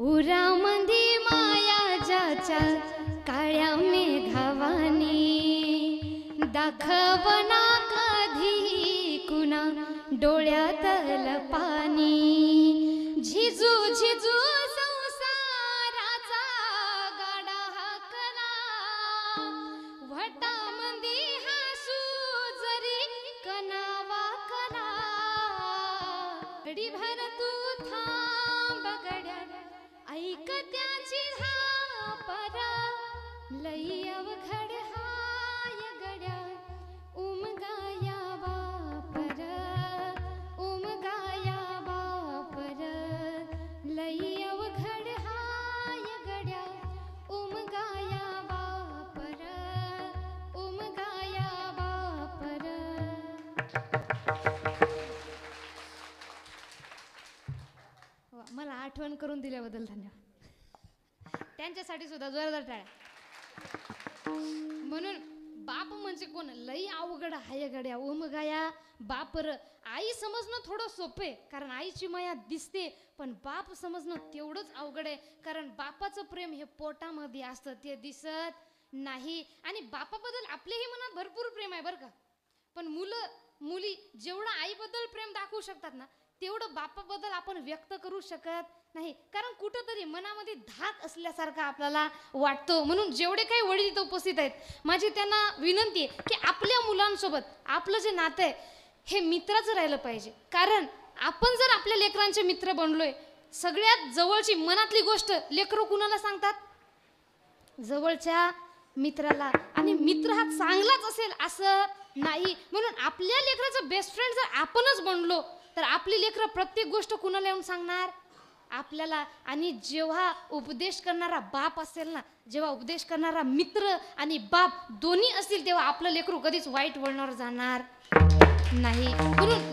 उरामंदी माया जाचा काळ्या मेघावानी. दाखवना कधी कुणा डोळ्यातल पाणी झिजू झिजू संसाराचा गाडा हाकला. वटामंदी हसू जरी कनावा कला. भर तू था त्याची धापर लई अवघड हाय गड्या. उमगाया बापर उमगाया बापर लई अवघड हाय गड्या. उमगाया बापर उमगाया बापर. मला आठवण करून दिल्याबद्दल धन्यवाद. त्यांच्यासाठी सुद्धा जोरदार टाळ्या. म्हणून बाप म्हणजे कोण? लई अवघड हाय गड्या. ओमगाया बापर आई समजणं थोडं सोपे कारण आईची माया दिसते पण बाप समजणं तेवढंच अवघड आहे कारण बापाचं प्रेम हे पोटामध्ये असतं ते दिसत नाही. आणि बापाबद्दल आपल्याही मनात भरपूर प्रेम आहे बरं का. पण मुलं मुली जेवढं आईबद्दल प्रेम दाखवू शकतात ना तेवढं बापाबद्दल आपण व्यक्त करू शकत नाही. कारण कुठंतरी मनामध्ये धाक असल्यासारखा आपल्याला वाटतो. म्हणून जेवढे काही वडील इथं उपस्थित आहेत माझी त्यांना विनंती आहे की आपल्या मुलांसोबत आपलं जे नातं आहे हे मित्राचं राहिलं पाहिजे. कारण आपण जर आपल्या लेकरांचे मित्र बनलोय सगळ्यात जवळची मनातली गोष्ट लेकरं कुणाला सांगतात? जवळच्या मित्राला. आणि मित्र हा चांगलाच असेल असं नाही. म्हणून आपल्या लेकराचं बेस्ट फ्रेंड जर आपणच बनलो तर आपली लेकरं प्रत्येक गोष्ट कुणाला येऊन सांगणार? आपल्याला आणि जेव्हा उपदेश करणारा बाप असेल ना जेव्हा उपदेश करणारा मित्र आणि बाप दोन्ही असतील तेव्हा आपलं लेकरू कधीच वाईट वळणावर जाणार नाही. म्हणून